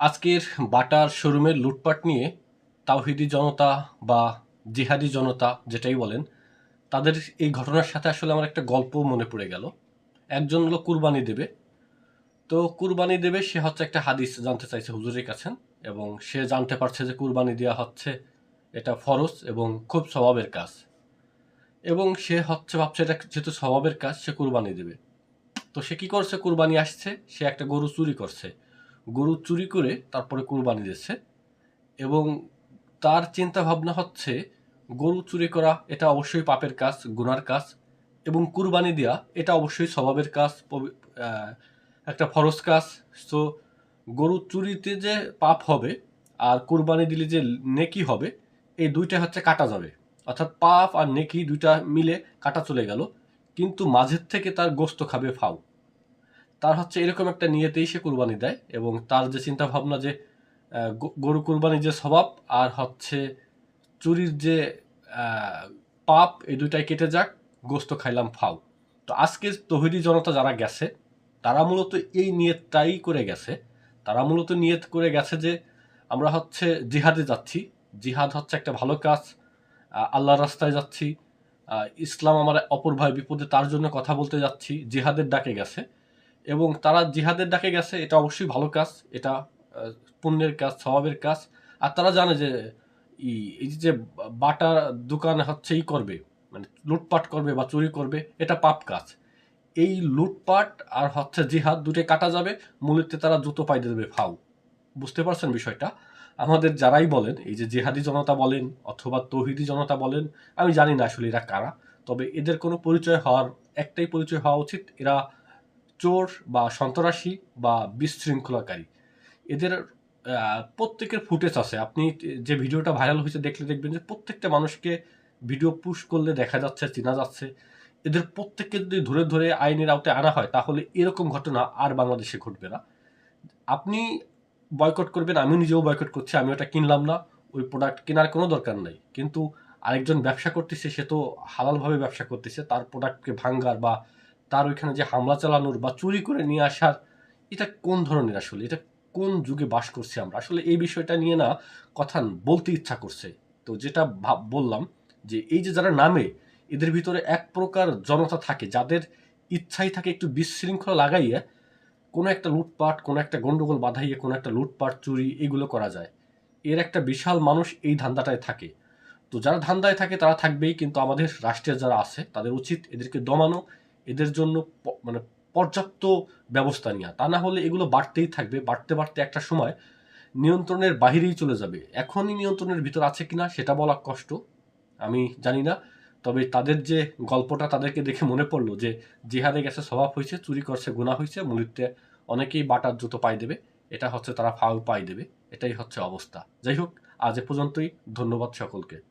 আজকের বাটার শোরুমের লুটপাট নিয়ে তাওহিদি জনতা বা জিহাদি জনতা যেটাই বলেন, তাদের এই ঘটনার সাথে আসলে আমার একটা গল্প মনে পড়ে গেল। একজন হলো কুরবানি দেবে। তো কুরবানি দেবে, সে হচ্ছে একটা হাদিস জানতে চাইছে হুজুরের কাছেন এবং সে জানতে পারছে যে কুরবানি দেওয়া হচ্ছে, এটা ফরজ এবং খুব স্বভাবের কাজ। এবং সে হচ্ছে ভাবছে, এটা যেহেতু স্বভাবের কাজ, সে কুরবানি দেবে। তো সে কি করছে? কুরবানি আসছে, সে একটা গরু চুরি করছে। গরু চুরি করে তারপরে কুরবানি দিচ্ছে এবং তার চিন্তা ভাবনা হচ্ছে গরু চুরি করা এটা অবশ্যই পাপের কাজ, গুনার কাজ এবং কুরবানি দেওয়া এটা অবশ্যই স্বভাবের কাজ একটা ফরজ কাজ। তো গরু চুরিতে যে পাপ হবে আর কুরবানি দিলে যে নেকি হবে, এই দুইটা হচ্ছে কাটা যাবে। অর্থাৎ পাপ আর নেকি দুইটা মিলে কাটা চলে গেল, কিন্তু মাঝের থেকে তার গোস্ত খাবে ফাউ। তার হচ্ছে এরকম একটা নিয়েতেই সে কুরবানি দেয় এবং তার যে চিন্তা ভাবনা যে গরু কুরবানির যে স্বভাব আর হচ্ছে চুরির যে পাপ, এই দুইটাই কেটে যাক, গোস্ত খাইলাম, ফাউ। তো আজকে তহিদি জনতা যারা গেছে, তারা মূলত এই নিয়তটাই করে গেছে। তারা মূলত নিয়ত করে গেছে যে, আমরা হচ্ছে জিহাদে যাচ্ছি। জিহাদ হচ্ছে একটা ভালো কাজ আল্লাহর রাস্তায় যাচ্ছি। ইসলাম আমার অপর ভাই বিপদে তার জন্য কথা বলতে যাচ্ছি। জিহাদের ডাকে গেছে। এবং তারা জিহাদের ডাকে গেছে, এটা অবশ্যই ভালো কাজ, এটা পুণ্যের কাজ, স্বভাবের কাজ। আর তারা জানে যে এই যে বাটার দোকান হচ্ছে ই করবে মানে লুটপাট করবে বা চুরি করবে, এটা পাপ কাজ। এই লুটপাট আর হচ্ছে জিহাদ দুটোই কাটা যাবে, মূলত তারা জুতো পাই দেবে, ফাউ। বুঝতে পারছেন বিষয়টা? আমাদের যারাই বলেন, এই যে জেহাদি জনতা বলেন অথবা তৌহিদি জনতা বলেন, আমি জানি না আসলে এরা কারা, তবে এদের কোনো পরিচয় হওয়ার, একটাই পরিচয় হওয়া উচিত, এরা চোর বা সন্ত্রাসী বা বিশৃঙ্খলাকারী। এদের প্রত্যেকের ফুটেজ আছে। আপনি যে ভিডিওটা ভাইরাল হয়েছে দেখলে দেখবেন যে প্রত্যেকটা মানুষকে ভিডিও পুশ করলে দেখা যাচ্ছে, চেনা যাচ্ছে। এদের প্রত্যেককে যদি ধরে ধরে আইনের আওতায় আনা হয়, তাহলে এরকম ঘটনা আর বাংলাদেশে ঘটবে না। আপনি বয়কট করবেন, আমি নিজেও বয়কট করছি, আমি ওটা কিনলাম না, ওই প্রোডাক্ট কেনার কোনো দরকার নাই। কিন্তু আরেকজন ব্যবসা করতেছে, সে তো হালালভাবে ব্যবসা করতেছে, তার প্রোডাক্টকে ভাঙ্গার বা তার ওইখানে যে হামলা চালানোর বা চুরি করে নিয়ে আসার, এটা কোন ধরনের আসলে? এটা কোন যুগে বাস করছি আমরা? আসলে এই বিষয়টা নিয়ে না কথা বলতে ইচ্ছা করছে। তো যেটা বললাম যে এই যে যারা নামে, এদের ভিতরে এক প্রকার জনতা থাকে। যাদের ইচ্ছাই থাকে একটু বিশৃঙ্খলা লাগাইয়ে কোনো একটা লুটপাট, কোনো একটা গন্ডগোল বাধাইয়ে কোনো একটা লুটপাট, চুরি এগুলো করা যায়। এর একটা বিশাল মানুষ এই ধান্দাটায় থাকে। তো যারা ধান্দায় থাকে তারা থাকবেই, কিন্তু আমাদের রাষ্ট্রের যারা আছে, তাদের উচিত এদেরকে দমানো এদের জন্য মানে পর্যাপ্ত ব্যবস্থা নেওয়া তা না হলে এগুলো বাড়তেই থাকবে। বাড়তে বাড়তে একটা সময় নিয়ন্ত্রণের বাহিরেই চলে যাবে। এখনই নিয়ন্ত্রণের ভিতর আছে কিনা সেটা বলা কষ্ট। আমি জানি না। তবে তাদের যে গল্পটা তাদেরকে দেখে মনে পড়ল যে জিহাদে গেছে, স্বভাব হয়েছে, চুরি করছে গুণা হয়েছে মুলিতে অনেকেই বাটার জুতো পাই দেবে। এটা হচ্ছে তারা ফাউল পাই দেবে। এটাই হচ্ছে অবস্থা। যাই হোক, আজ এ পর্যন্তই। ধন্যবাদ সকলকে।